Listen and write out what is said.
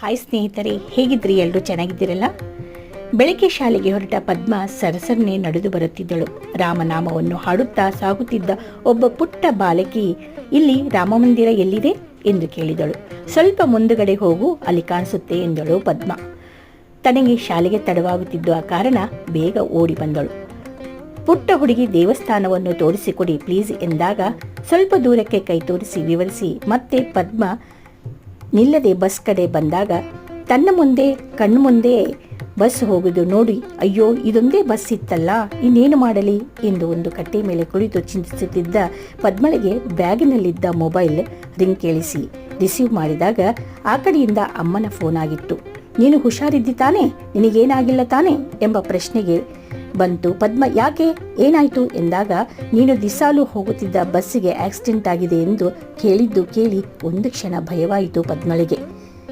Hi ಸ್ನೇಹಿತರೆ, ಹೇಗಿದ್ರಿ? ಎಲ್ಲರೂ ಚೆನ್ನಾಗಿದ್ದೀರಲ್ಲ? ಬೆಳಗ್ಗೆ ಶಾಲೆಗೆ ಹೊರಟ ಪದ್ಮ ಸರಸರನೆ ನಡೆದು ಬರುತ್ತಿದ್ದಳು. ರಾಮನಾಮವನ್ನು ಹಾಡುತ್ತಾ ಸಾಗುತ್ತಿದ್ದ ಒಬ್ಬ ಪುಟ್ಟ ಬಾಲಕಿ, ಇಲ್ಲಿ ರಾಮಮಂದಿರ ಎಲ್ಲಿದೆ? ಎಂದು ಕೇಳಿದಳು. ಸ್ವಲ್ಪ ಮುಂದುಗಡೆ ಹೋಗು, ಅಲ್ಲಿ ಕಾಣಿಸುತ್ತೆ ಎಂದಳು ಪದ್ಮ. ತನಗೆ ಶಾಲೆಗೆ ತಡವಾಗುತ್ತಿದ್ದ ಕಾರಣ ಬೇಗ ಓಡಿ ಬಂದಳು. ಪುಟ್ಟ ಹುಡುಗಿ ದೇವಸ್ಥಾನವನ್ನು ತೋರಿಸಿಕೊಡಿ ಪ್ಲೀಸ್ ಎಂದಾಗ ಸ್ವಲ್ಪ ದೂರಕ್ಕೆ ಕೈ ತೋರಿಸಿ ವಿವರಿಸಿ ಮತ್ತೆ ಪದ್ಮ ನಿಲ್ಲದೆ ಬಸ್ ಕಡೆ ಬಂದಾಗ ತನ್ನ ಮುಂದೆ, ಕಣ್ಣು ಮುಂದೆ ಬಸ್ ಹೋಗುದು ನೋಡಿ, ಅಯ್ಯೋ, ಇದೊಂದೇ ಬಸ್ ಇತ್ತಲ್ಲ, ಇನ್ನೇನು ಮಾಡಲಿ? ಎಂದು ಒಂದು ಕಟ್ಟೆ ಮೇಲೆ ಕುಳಿತು ಚಿಂತಿಸುತ್ತಿದ್ದ ಪದ್ಮಳಿಗೆ ಬ್ಯಾಗಿನಲ್ಲಿದ್ದ ಮೊಬೈಲ್ ರಿಂಗ್ ಕೇಳಿಸಿ. ರಿಸೀವ್ ಮಾಡಿದಾಗ ಆ ಕಡೆಯಿಂದ ಅಮ್ಮನ ಫೋನ್ ಆಗಿತ್ತು. ನೀನು ಹುಷಾರಿದ್ದಿ ತಾನೇ? ನಿನಗೇನಾಗಿಲ್ಲ ತಾನೆ? ಎಂಬ ಪ್ರಶ್ನೆಗೆ ಬಂತು. ಪದ್ಮ ಯಾಕೆ ಏನಾಯ್ತು ಎಂದಾಗ, ನೀನು ದಿಸಾಲು ಹೋಗುತ್ತಿದ್ದ ಬಸ್ಸಿಗೆ ಆಕ್ಸಿಡೆಂಟ್ ಆಗಿದೆ ಎಂದು ಕೇಳಿದ್ದು ಕೇಳಿ ಒಂದು ಕ್ಷಣ ಭಯವಾಯಿತು ಪದ್ಮಳಿಗೆ.